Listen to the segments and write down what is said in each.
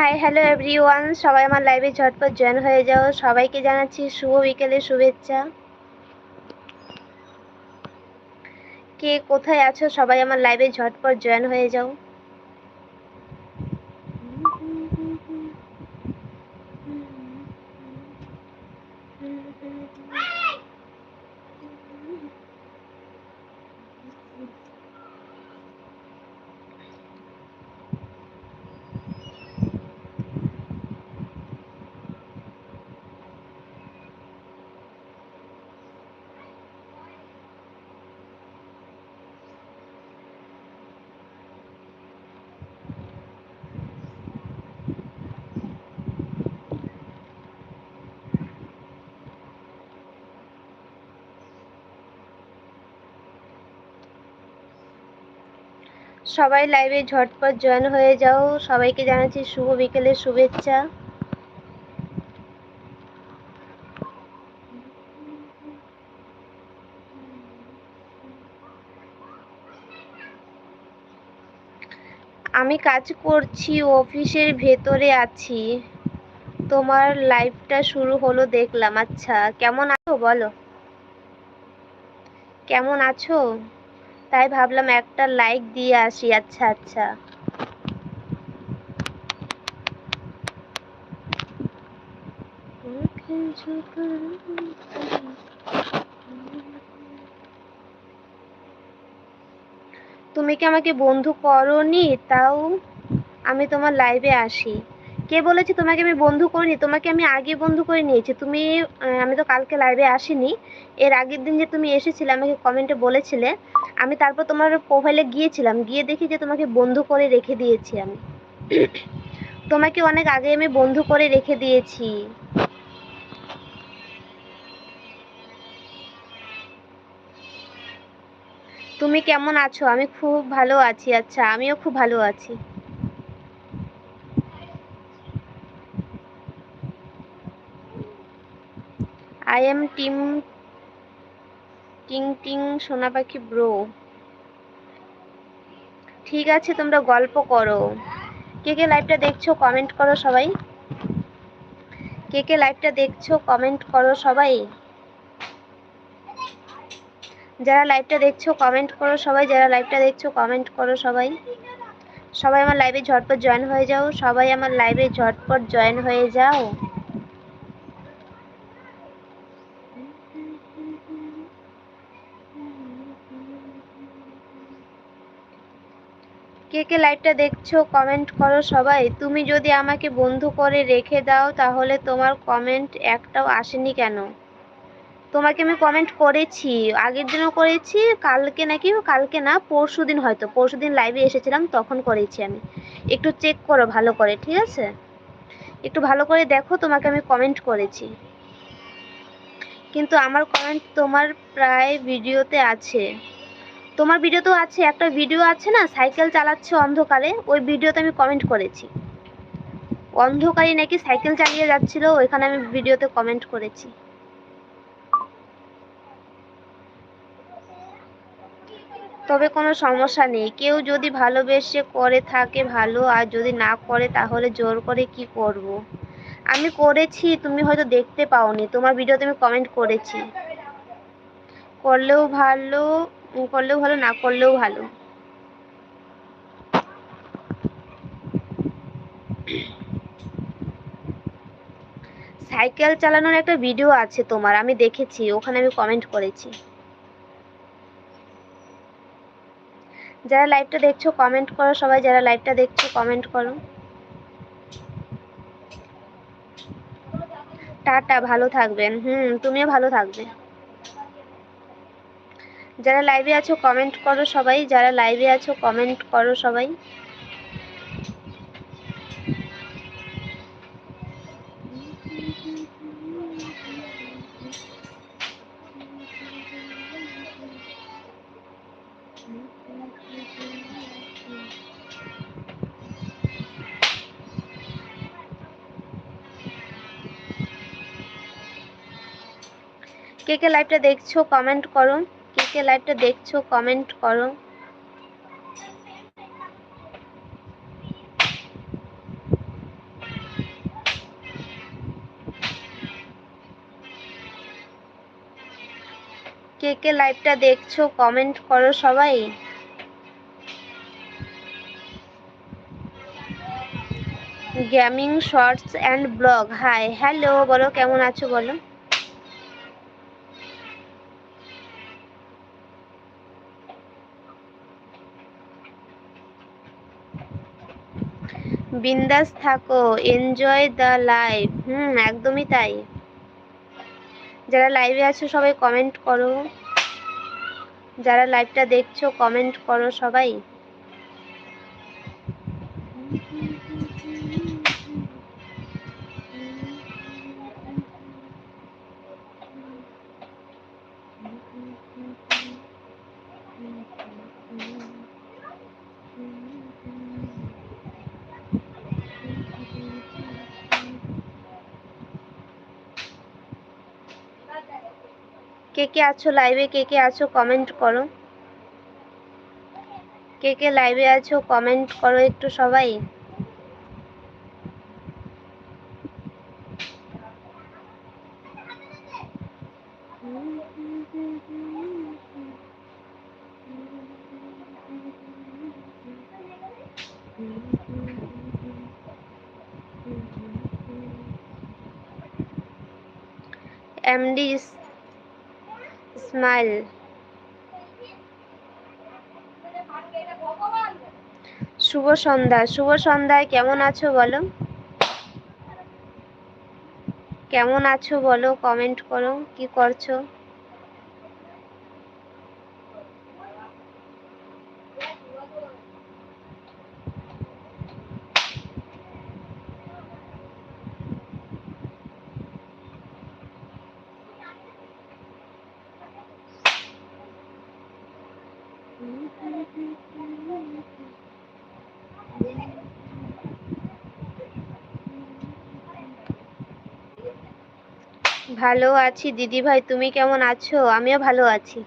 Hi hello everyone সবাই আমার লাইভে ঝটপট জয়েন হয়ে যাও। সবাইকে জানাচ্ছি শুভ বিকেলে শুভেচ্ছা। কে কোথায় আছো? সবাই আমার লাইভে ঝটপট জয়েন হয়ে যাও। সবাই লাইভে ঝটপট জয়েন হয়ে যাও। সবাইকে জানাচ্ছি শুভ বিকেলের শুভেচ্ছা। আমি কাজ করছি, অফিসের ভেতরে আছি। তোমার লাইভটা শুরু হলো দেখলাম। আচ্ছা কেমন আছো বলো? কেমন আছো? তাই ভাবলাম একটা লাইক দিয়ে আসি। আচ্ছা আচ্ছা। তুমি কি আমাকে বন্ধু করনি? তাও আমি তোমার লাইভে আসি। কে বলেছে তোমাকে আমি বন্ধু করিনি? তোমাকে আমি আগে বন্ধু করে নিয়েছি। তুমি আমি তো কালকে লাইভে আসিনি। এর আগের দিন যে তুমি এসেছিলে, আমাকে কমেন্টে বলেছিলে। আমি তারপর তোমার প্রোফাইলে গিয়েছিলাম, গিয়ে দেখি যে তোমাকে বন্ধু করে রেখে দিয়েছি আমি। তোমাকে অনেক আগে আমি বন্ধু করে রেখে দিয়েছি। তুমি কেমন আছো? আমি খুব ভালো আছি। আচ্ছা আমিও খুব ভালো আছি। আই এম টিম টিং টিং সোনা পাখি ব্রো। ঠিক আছে, তোমরা গল্প করো। কে কে লাইভটা দেখছ কমেন্ট করো সবাই। কে কে লাইভটা দেখছ কমেন্ট করো সবাই। যারা লাইভটা দেখছ কমেন্ট করো সবাই। যারা লাইভটা দেখছ কমেন্ট করো সবাই। সবাই আমার লাইভে ঝটপট জয়েন হয়ে যাও। সবাই আমার লাইভে ঝটপট জয়েন হয়ে যাও। কে কে লাইভটা দেখছ কমেন্ট করো সবাই। তুমি যদি আমাকে বন্ধু করে রেখে দাও, তাহলে তোমার কমেন্ট একটাও আসেনি কেন? তোমাকে আমি কমেন্ট করেছি, আগের দিনও করেছি, কালকে নাকি, কালকে না, পরশু দিন হয়তো, পরশু দিন লাইভে এসেছিলাম, তখন করেছি আমি। একটু চেক করো ভালো করে, ঠিক আছে? একটু ভালো করে দেখো, তোমাকে আমি কমেন্ট করেছি। কিন্তু আমার কমেন্ট তোমার প্রায় ভিডিওতে আছে। তোমার ভিডিও তো আছে, একটা ভিডিও আছে না? সাইকেল চালাচ্ছে অন্ধকারে, ওই ভিডিওতে আমি কমেন্ট করেছি। অন্ধকারে নাকি সাইকেল চালিয়ে যাচ্ছিল, ওইখানে আমি ভিডিওতে কমেন্ট করেছি। তবে কোনো সমস্যা নেই। কেউ যদি ভালোবেসে করে থাকে ভালো, আর যদি না করে, তাহলে জোর করে কি করব। আমি করেছি, তুমি হয়তো দেখতে পাওনি। তোমার ভিডিওতে আমি কমেন্ট করেছি। করলেও ভালো করলেও ভালো, না করলেও ভালো। সাইকেল চালানোর একটা ভিডিও আছে তোমার, আমি দেখেছি, ওখানে আমি কমেন্ট করেছি। যারা লাইভটা দেখছ কমেন্ট করো, সবাই যারা লাইভটা দেখছ কমেন্ট করো। টাটা, ভালো থাকবেন। হুম, তুমিও ভালো থাকবে। যারা লাইভে আছো কমেন্ট করো সবাই। যারা লাইভে আছো কমেন্ট করো সবাই। কে কে লাইভটা দেখছ কমেন্ট করো। কে লাইভটা দেখছ কমেন্ট করো। কে কে লাইভটা দেখছ কমেন্ট করো সবাই। Gaming shorts and blog hi hello বলো, কেমন আছো, বলো। বিন্দাস থাকো এনজয় দ্য লাইফ হুম, একদমই তাই। যারা লাইভে আছো, সবাই কমেন্ট করো। যারা লাইভটা দেখছ কমেন্ট করো সবাই। কে কে আছো লাইভে কে কে আছো? কমেন্ট করো। কে কে লাইভে আছো? কমেন্ট করো একটু সবাই। MD smile. শুভ সন্ধ্যা, শুভ সন্ধ্যায় কেমন আছো বলো? কেমন আছো বলো কমেন্ট করো, কি করছ? ভালো আছি, দিদি ভাই, তুমি কেমন আছো? আমিও ভালো আছি।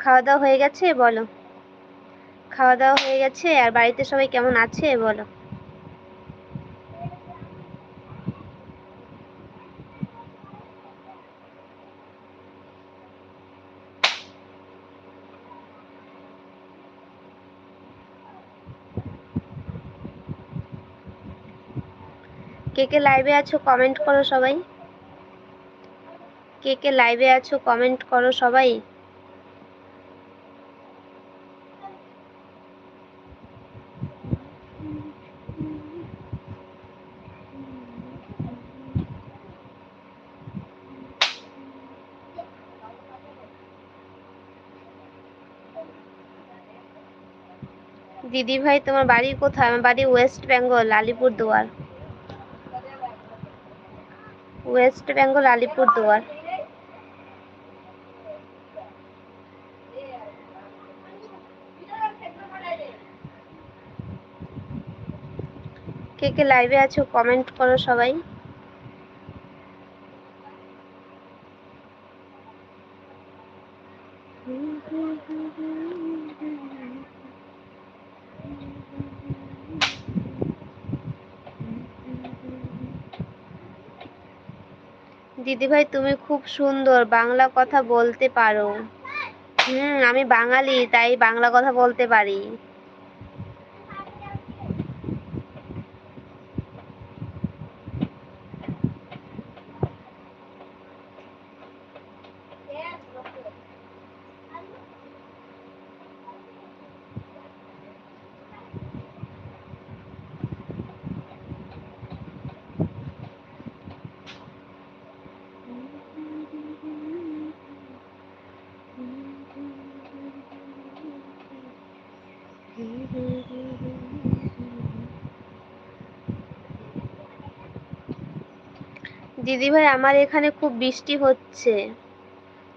খাওয়া দাওয়া হয়ে গেছে? বলো। খাওয়া দাওয়া হয়ে গেছে? আর বাড়িতে সবাই কেমন আছে? বলো। কে কে লাইভে আছো? কমেন্ট করো সবাই। কে কে লাইভে আছো কমেন্ট করো সবাই। দিদি ভাই, তোমার বাড়ি কোথায়? আমার বাড়ি ওয়েস্ট বেঙ্গল আলিপুর দুয়ার ওয়েস্ট বেঙ্গল আলিপুর দুয়ার কে কে লাইভে আছো কমেন্ট করো সবাই। দিদিভাই, তুমি খুব সুন্দর, বাংলা কথা বলতে পারো। হুম, আমি বাঙালি, তাই বাংলা কথা বলতে পারি। দিদিভাই আমার এখানে খুব বৃষ্টি হচ্ছে।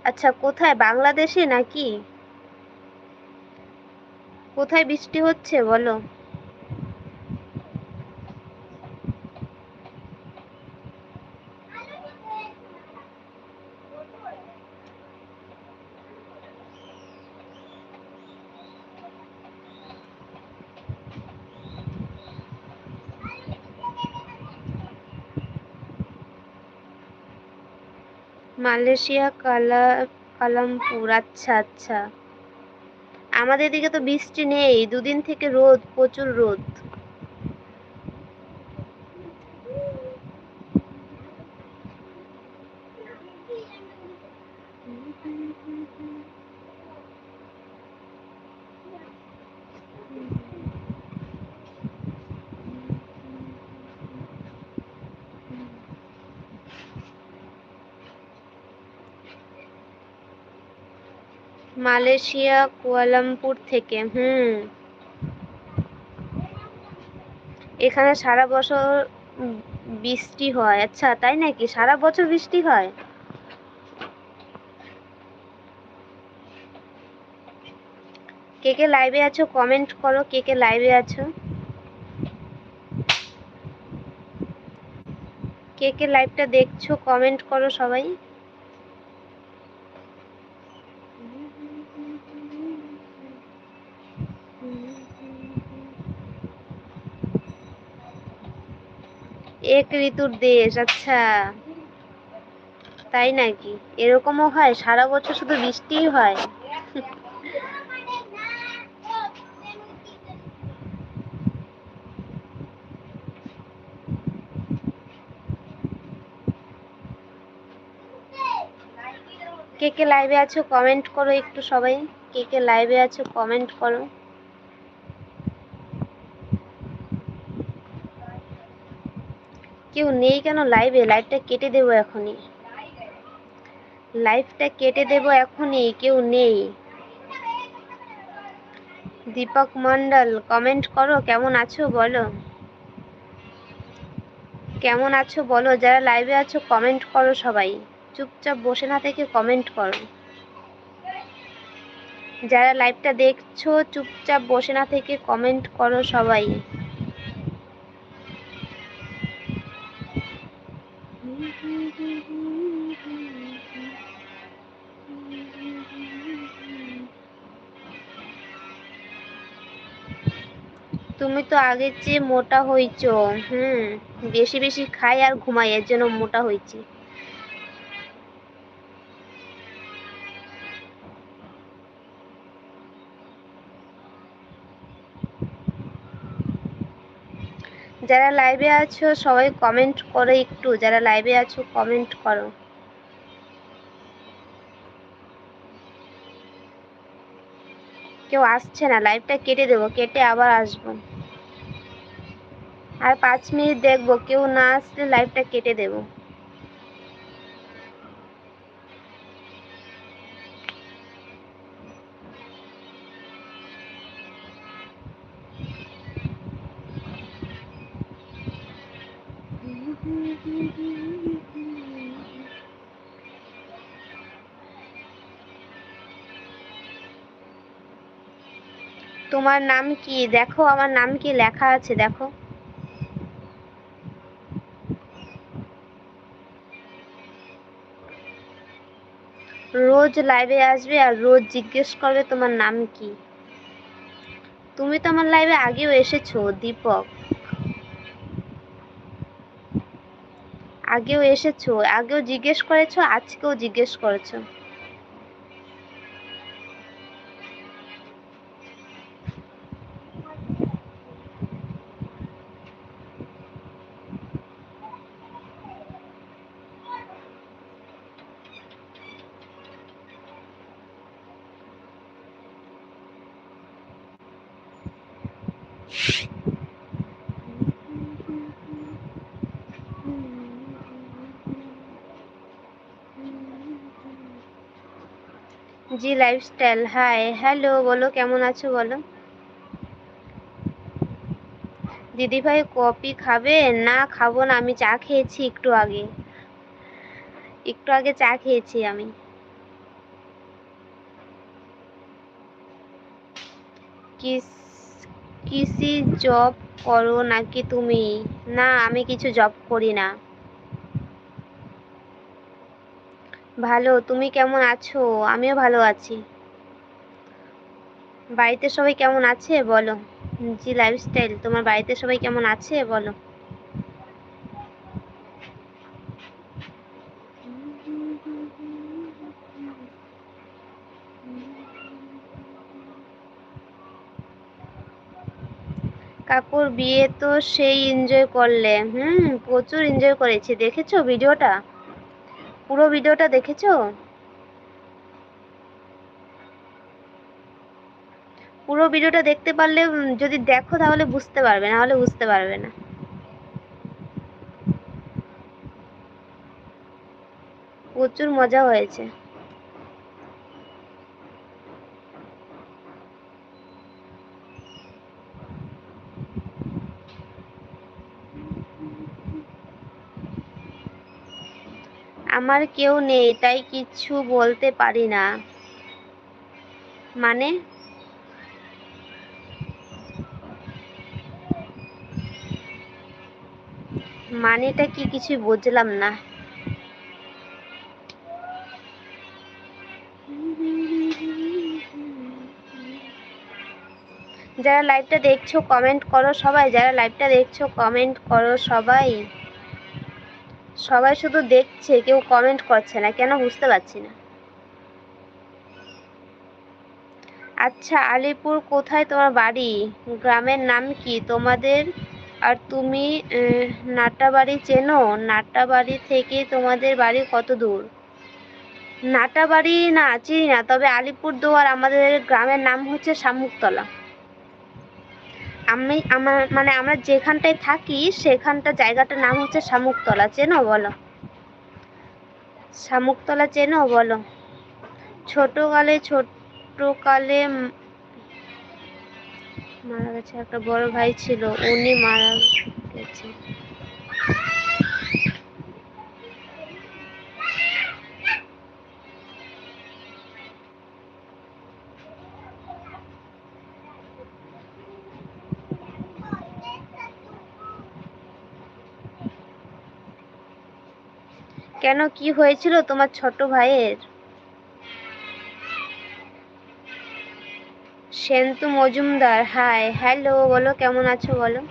আচ্ছা কোথায়? বাংলাদেশে নাকি? কোথায় বৃষ্টি হচ্ছে? বলো। মালয়েশিয়া, কালা, কালামপুর। আচ্ছা আচ্ছা। আমাদের এদিকে তো বৃষ্টি নেই। দুদিন থেকে রোদ, প্রচুর রোদ। মালয়েশিয়া, কুয়ালামপুর থেকে, হুম। এখানে সারা বছর বৃষ্টি হয়। আচ্ছা তাই নাকি? সারা বছর বৃষ্টি হয়? কে কে লাইভে আছো কমেন্ট করো কে কে লাইভে আছো। কে কে লাইভটা দেখছ কমেন্ট করো সবাই। এক ঋতুর দেশ আচ্ছা। তাই নাকি? এরকমও হয়? সারা বছর শুধু বৃষ্টিই হয়? কে কে লাইভে আছো কমেন্ট করো একটু সবাই। কে কে লাইভে আছো কমেন্ট করো। কেউ নেই কেন লাইভে লাইভটা কেটে দেবো এখনই। লাইভটা কেটে দেব এখনই, কেউ নেই। দীপক মন্ডল কমেন্ট করো, কেমন আছো বলো। কেমন আছো বলো, যারা লাইভে আছো কমেন্ট করো সবাই। চুপচাপ বসে না থেকে কমেন্ট করো। যারা লাইভটা দেখছ, চুপচাপ বসে না থেকে কমেন্ট করো সবাই। তুমি তো আগের চেয়ে মোটা হইছো, হুম, বেশি বেশি খাই আর ঘুমাই, এর জন্য মোটা হয়েছি যারা লাইভে আছো, সবাই কমেন্ট করো একটু, যারা লাইভে আছো কমেন্ট করো। কেউ আসছে না লাইভটা কেটে দেবো, কেটে আবার আসব। আর পাঁচ মিনিট দেখব, কেউ না আসলে লাইভটা কেটে দেবো। তোমার নাম কি? দেখো, আমার নাম কি লেখা আছে, দেখো। রোজ লাইভে আসবে আর রোজ জিজ্ঞেস করবে তোমার নাম কি। তুমি তো আমার লাইভে আগেও এসেছ, দীপক। আগেও এসেছ, আগেও জিজ্ঞেস করেছ, আজকেও জিজ্ঞেস করেছ। জি লাইফস্টাইল হাই হ্যালো বলো, কেমন আছো বলো? দিদি ভাই কপি খাবে? না, খাব না, আমি চা খেয়েছি একটু আগে। একটু আগে চা খেয়েছি আমি। কিস, কিসি জব করো নাকি তুমি? না, আমি কিছু জব করি না। ভালো, তুমি কেমন আছো? আমিও ভালো আছি। বাড়িতে সবাই কেমন আছে? বলো। জি লাইফস্টাইল তোমার বাড়িতে সবাই কেমন আছে? বলো। কাকুর বিয়ে তো সেই এনজয় করলে। হুম, প্রচুর এনজয় করেছি। দেখেছ ভিডিওটা? পুরো ভিডিওটা দেখেছ? পুরো ভিডিওটা দেখতে পারলে যদি দেখো তাহলে বুঝতে পারবে, না হলে বুঝতে পারবে না। প্রচুর মজা হয়েছে। আমার কেউ নেই, তাই কিছু বলতে পারি না। মানে? মানেটা কি কিছু বুঝলাম না। যারা লাইভটা দেখছ কমেন্ট করো সবাই। যারা লাইভটা দেখছ কমেন্ট করো সবাই। সবাই শুধু দেখছে, কেউ কমেন্ট করছে না, কেন বুঝতে পারছি না। আচ্ছা আলিপুর কোথায় তোমার বাড়ি? গ্রামের নাম কি? তোমাদের আর তুমি নাটাবাড়ি চেনো? নাটাবাড়ি থেকে তোমাদের বাড়ি কত দূর? নাটাবাড়ি না, চিনি না, তবে আলিপুর দুয়ার আমাদের গ্রামের নাম হচ্ছে শামুকতলা। আমি, আমার মানে আমরা যেখানটায় থাকি, সেখানটা জায়গাটার নাম হচ্ছে শামুকতলা। চেনো বলো? শামুকতলা চেনো বলো? ছোটকালে ছোটকালে মারা গেছে একটা বড় ভাই ছিল, উনি মারা গেছে। কেন কি হয়েছিল তোমার ছোট ভাইয়ের? সেন্তু মজুমদার হাই হ্যালো, বলো, কেমন আছো, বলো।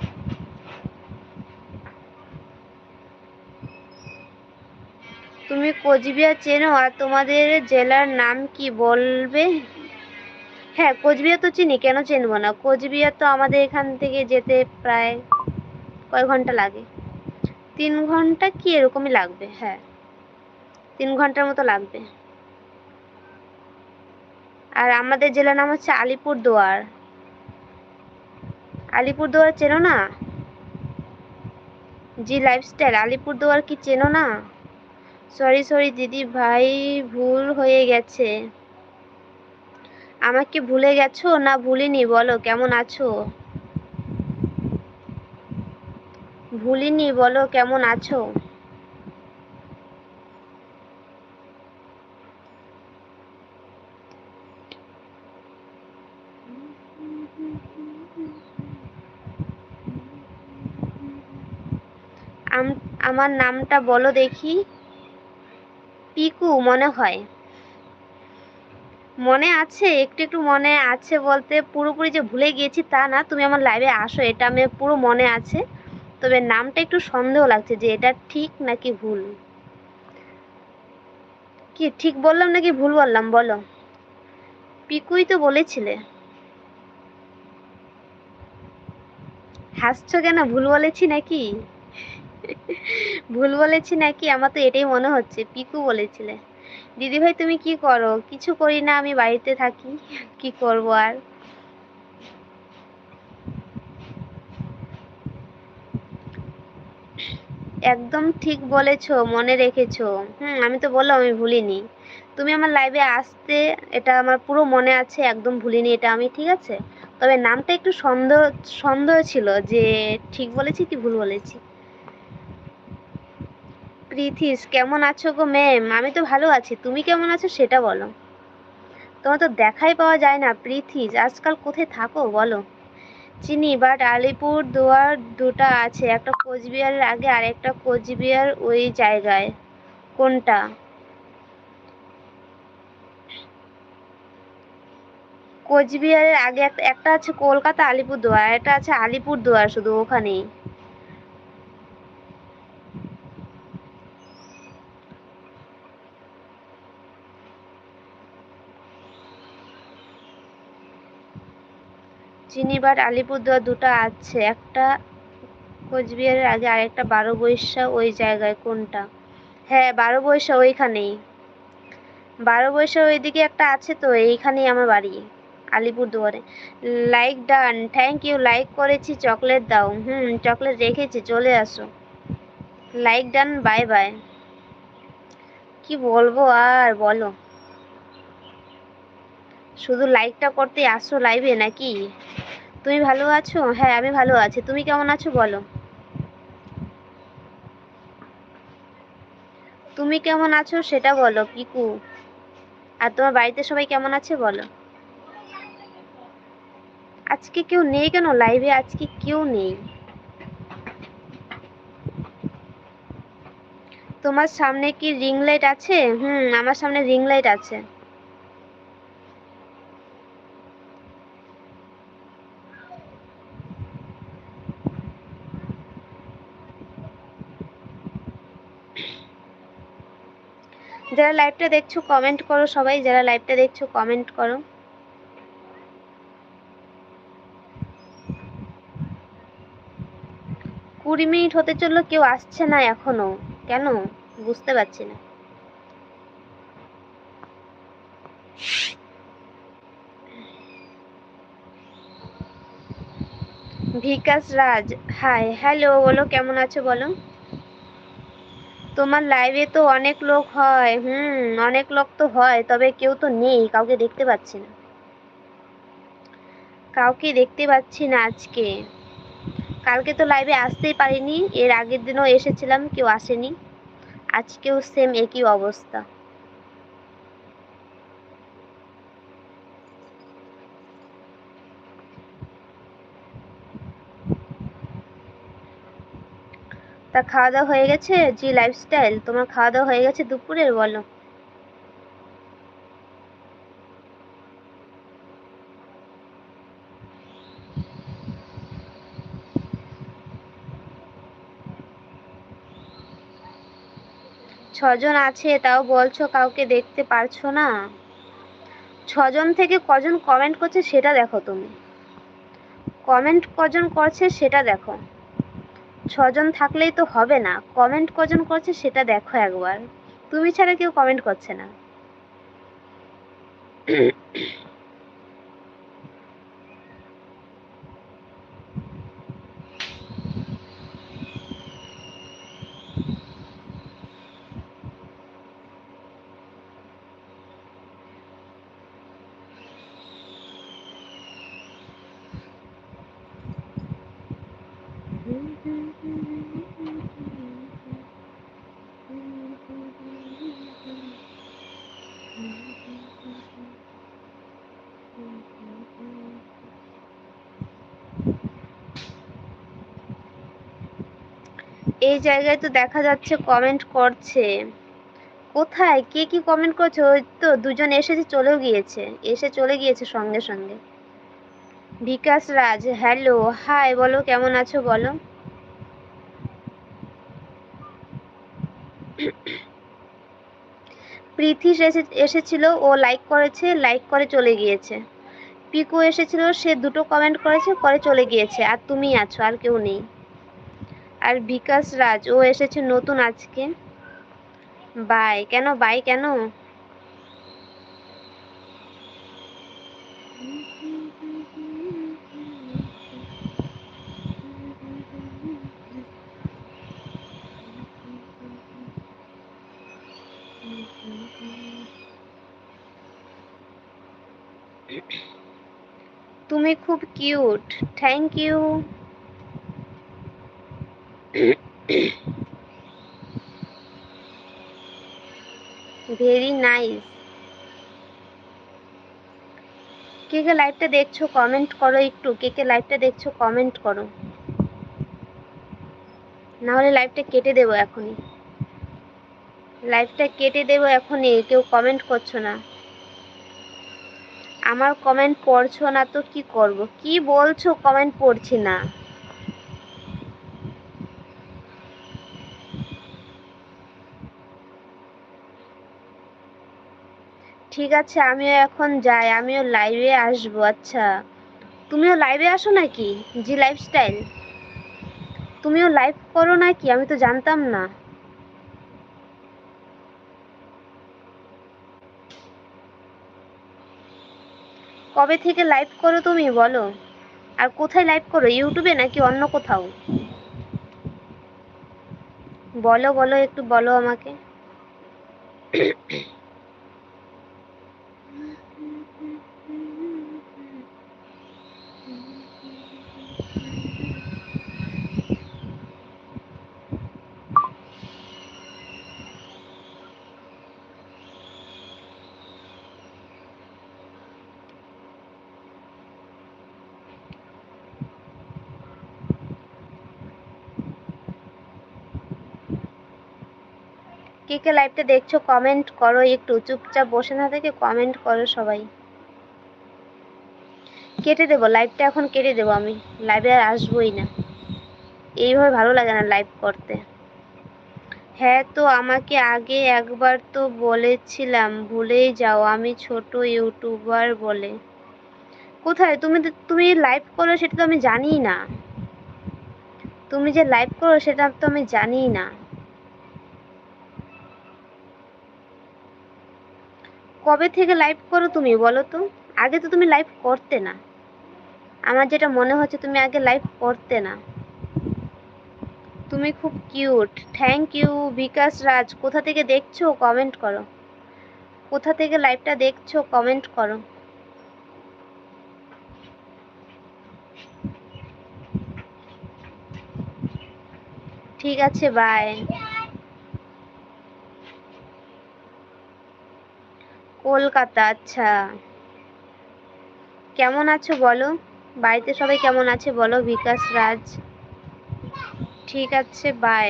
তুমি কোচবিহার চেনো আর তোমাদের জেলার নাম কি বলবে? হ্যাঁ কোচবিহার তো চিনি, কেন চিনবো না? কোচবিহার তো আমাদের এখান থেকে যেতে প্রায় কয় ঘণ্টা লাগে? তিন ঘণ্টা কি এরকমই লাগবে? হ্যাঁ। তিন ঘণ্টার মতো লাগবে। আর আমাদের জেলার নাম হচ্ছে আলিপুরদুয়ার। আলিপুরদুয়ার চেনো না? জি লাইফস্টাইল আলিপুরদুয়ার কি চেনো না? সরি সরি দিদি ভাই, ভুল হয়ে গেছে। আমাকে ভুলে গেছো? না, ভুলিনি, বলো, কেমন আছো? ভুলিনি, বলো, কেমন আছো? আমার নামটা বলো দেখি। পিকু, মনে হয়। মনে আছে, একটু একটু মনে আছে বলতে পুরোপুরি যে ভুলে গিয়েছি তা না, তুমি আমার লাইভে আসো, এটা আমি পুরো মনে আছে। তবে নামটা একটু সন্দেহ লাগছে যে এটা ঠিক নাকি ভুল। কি, ঠিক বললাম নাকি ভুল বললাম, বলো। পিকুই তো বলেছিলে। হাসছো কেন, ভুল বলেছি নাকি? ভুল বলেছি নাকি? আমার তো এটাই মনে হচ্ছে। পিকু বলেছিলে দিদি ভাই তুমি কি করো? কিছু করি না, আমি বাড়িতে থাকি। কি করব আর? একদম ঠিক বলেছ, মনে রেখেছো। হুম, আমি তো বললাম আমি ভুলিনি। তুমি আমার লাইভে আসতে, এটা আমার পুরো মনে আছে, একদম ভুলিনি এটা আমি, ঠিক আছে? তবে নামটা একটু সন্দেহ সন্দেহ ছিল যে ঠিক বলেছি কি ভুল বলেছি। প্রীথিস কেমন আছো গো ম্যাম আমি তো ভালো আছি। তুমি কেমন আছো সেটা বলো। তোমার তো দেখাই পাওয়া যায় না প্রীথিস আজকাল কোথায় থাকো বলো? চিনি বাট আলিপুর দুয়ার দুটা আছে। একটা কোচবিহারের আগে, আর একটা কোচবিহার ওই জায়গায়। কোনটা? কোচবিহারের আগে একটা আছে কলকাতা আলিপুর দুয়ার একটা আছে আলিপুর দুয়ার শুধু ওখানেই। চিনিবার আলিপুরদুয়ার দুটো আছে। একটা কোচবিহারের আগে, আরেকটা বারো বৈশা ওই জায়গায়, কোনটা? হ্যাঁ বারো বৈশা ওইখানেই। বারো বৈশা ওইদিকে একটা আছে তো, এইখানেই আমার বাড়ি, আলিপুরদুয়ারে। Like done thank you like করেছি চকলেট দাও। হুম চকলেট রেখেছি, চলে আসো। লাইক ডান বাই বাই কি বলব আর, বলো। শুধু লাইকটা করতে আসো লাইভে নাকি? তুমি ভালো আছো? হ্যাঁ আমি ভালো আছি। তুমি কেমন আছো বলো? তুমি কেমন আছো সেটা বলো, পিকু। আর তোমার বাড়িতে সবাই কেমন আছে বলো? আজকে কেউ নেই কেন? লাইভে আজকে কেউ নেই। তোমার সামনে কি রিং লাইট আছে? হুম, আমার সামনে রিং লাইট আছে। যারা লাইভটা দেখছ কমেন্ট করো সবাই। যারা লাইভটা দেখছ কমেন্ট করো। কুড়ি মিনিট হতে চলল, কেউ আসছে না এখনও। কেন? বুঝতে পারছি না। বিকাশ রাজ হাই হ্যালো বলো, কেমন আছো বলো? তোমার লাইভে তো অনেক লোক হয়, হুম, অনেক লোক তো হয়, তবে কেউ তো নেই, কাউকে দেখতে পাচ্ছি না। কাউকে দেখতে পাচ্ছি না আজকে। কালকে তো লাইভে আসতেই পারিনি, এর আগের দিনও এসেছিলাম, কেউ আসেনি। আজকেও সেম একই অবস্থা। তা খাওয়া দাওয়া হয়ে গেছে? জি লাইফস্টাইল তোমার খাওয়া দাওয়া হয়ে গেছে দুপুরের বলো। ছজন আছে, তাও বলছো কাউকে দেখতে পারছ না? ছজন থেকে কজন কমেন্ট করছে সেটা দেখো তুমি। কমেন্ট কজন করছে সেটা দেখো। ছজন থাকলেই তো হবে না। কমেন্ট কজন করছে সেটা দেখো একবার। তুমি ছাড়া কেউ কমেন্ট করছে না। এই জায়গায় তো দেখা যাচ্ছে কমেন্ট করছে। কোথায়? কে কি কমেন্ট করছে? ওই তো দুজন এসেছে চলেও গিয়েছে। এসে চলে গিয়েছে সঙ্গে সঙ্গে। বিকাশ রাজ হ্যালো হাই বলো, কেমন আছো বলো? প্রীতি এসেছিল, ও লাইক করেছে লাইক করে চলে গিয়েছে। পিকু এসেছিল, সে দুটো কমেন্ট করেছে করে চলে গিয়েছে। আর তুমি আছো, আর কেউ নেই। আর বিকাশ রাজ, ও এসেছে নতুন আজকে। বাই, কেন বাই কেন? তুমি খুব cute. Thank you. Very nice. কে কে লাইভটা দেখছ কমেন্ট করো একটু। কে কে লাইভটা দেখছ কমেন্ট করো। না হলে লাইভটা কেটে দেবো এখনই। লাইভটা কেটে দেবো এখনই, কেউ কমেন্ট করছ না। আমার কমেন্ট পড়ছো না তো কি করব? কি বলছো কমেন্ট পড়ছি না। ঠিক আছে, আমিও এখন যাই, আমিও লাইভে আসব আচ্ছা। তুমিও লাইভে আসো নাকি? জি লাইফস্টাইল তুমিও লাইভ করো নাকি? আমি তো জানতাম না। কবে থেকে লাইভ করো তুমি, বলো? আর কোথায় লাইভ করো, ইউটিউবে নাকি অন্য কোথাও? বলো বলো, একটু বলো আমাকে। কে কে লাইভটা দেখছ কমেন্ট করো, একটু চুপচাপ বসে না থেকে কমেন্ট করো সবাই। কেটে দেবো লাইভটা এখন কেটে দেবো আমি লাইভে আর আসবোই না। এইভাবে ভালো লাগে না লাইভ করতে। হ্যাঁ তো আমাকে আগে একবার তো বলেছিলাম, ভুলেই যাও, আমি ছোট ইউটিউবার বলে। কোথায়? তুমি তুমি লাইভ করো সেটা তো আমি জানি না। তুমি যে লাইভ করো সেটা তো আমি জানি না। কবে থেকে লাইভ করো তুমি বলো তো? আগে তো তুমি লাইভ করতে না। আমার যেটা মনে হচ্ছে তুমি আগে লাইভ করতে না। তুমি খুব cute thank you Bikash Raj. কোথা থেকে দেখছ? কমেন্ট করো। কোথা থেকে লাইভটা দেখছ? কমেন্ট করো। ঠিক আছে বাই কলকাতা আচ্ছা। কেমন আছো বলো? বাড়িতে সবাই কেমন আছে বলো? বিকাশ রাজ। ঠিক আছে বাই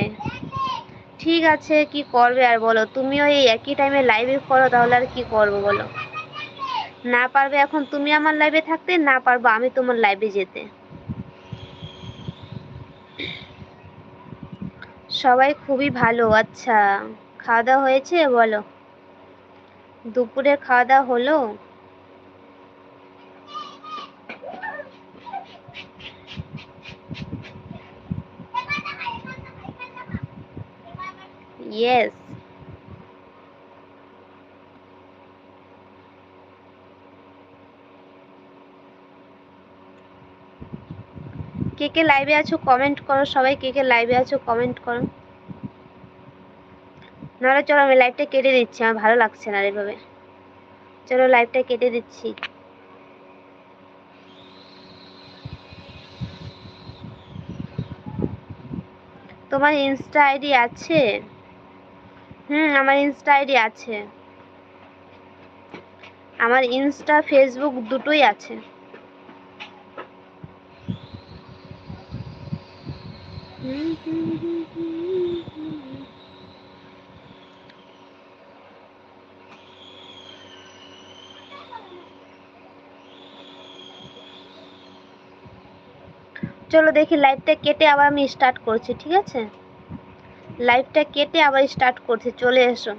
ঠিক আছে, কি করবে আর বলো? তুমিও এই একই টাইমে লাইভে করো, তাহলে আর কি করব বলো? না পারবে এখন তুমি আমার লাইভে থাকতে, না পারব আমি তোমার লাইভে যেতে। সবাই খুবই ভালো আচ্ছা। খাওয়া দাওয়া হয়েছে বলো? দুপুরের খাওয়া দাওয়া হলো? ইয়েস কে কে লাইভে আছো কমেন্ট করো। সবাই কে কে লাইভে আছো কমেন্ট করো। নাহলে চলো আমি লাইভটা কেটে দিচ্ছি, আমার ভালো লাগছে না এভাবে। চলো লাইভটা কেটে দিচ্ছি। তোমার ইনস্টা আইডি আছে? হুম, আমার ইনস্টা আইডি আছে। আমার ইনস্টা ফেসবুক দুটোই আছে। হুম হুম হুম হুম। চলো দেখি লাইভটা কেটে আবার আমি স্টার্ট করছি, ঠিক আছে? লাইভটা কেটে আবার স্টার্ট করছি, চলে এসো।